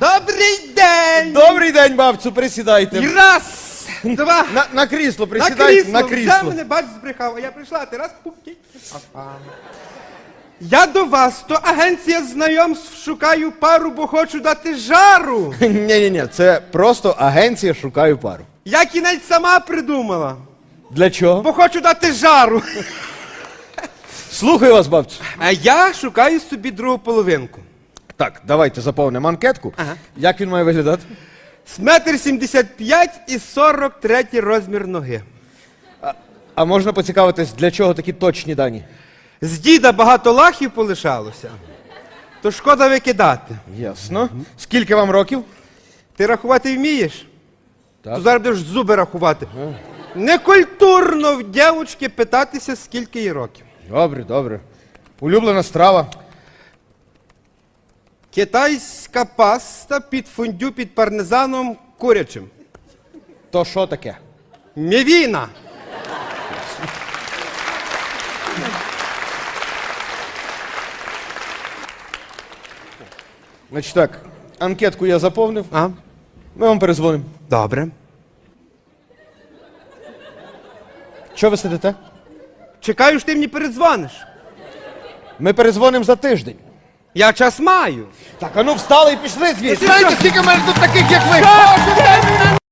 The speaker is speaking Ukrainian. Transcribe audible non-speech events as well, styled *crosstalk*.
Добрий день! Добрий день, бабцю, І присідайте. раз, два. На, на крісло, присідайте, на Вже крісло. мене бач збрехав, а я прийшла, а ти раз пупки. Я до вас, то агенція знайомств шукаю пару, бо хочу дати жару. *laughs* Ні, ні, ні, це просто агенція шукаю пару. Я кінець сама придумала, Для чого? бо хочу дати жару. Слухаю вас, бабцю. А я шукаю собі другу половинку. Так, давайте заповнимо анкетку. Ага. Як він має виглядати? З метр сімдесят п'ять і сорок третій розмір ноги. А можна поцікавитись, для чого такі точні дані? З діда багато лахів полишалося, то шкода викидати. Ясно. Скільки вам років? Ти рахувати вмієш? Так. То зараз будеш зуби рахувати. Некультурно в дівчинки питатися, скільки їй років. Добре, добре. Улюблена страва. Китайська паста під фондю під пармезаном курячим. То що таке? Мівіна. Значить так, анкетку я заповнив. А? Ми вам перезвонимо. Добре. Що ви сидите? Чекаю, що ти мені передзвониш. Ми перезвонимо за тиждень. Я час маю. Так, а ну встали і пішли звідси. Знаєте, скільки в мене тут таких, як ви?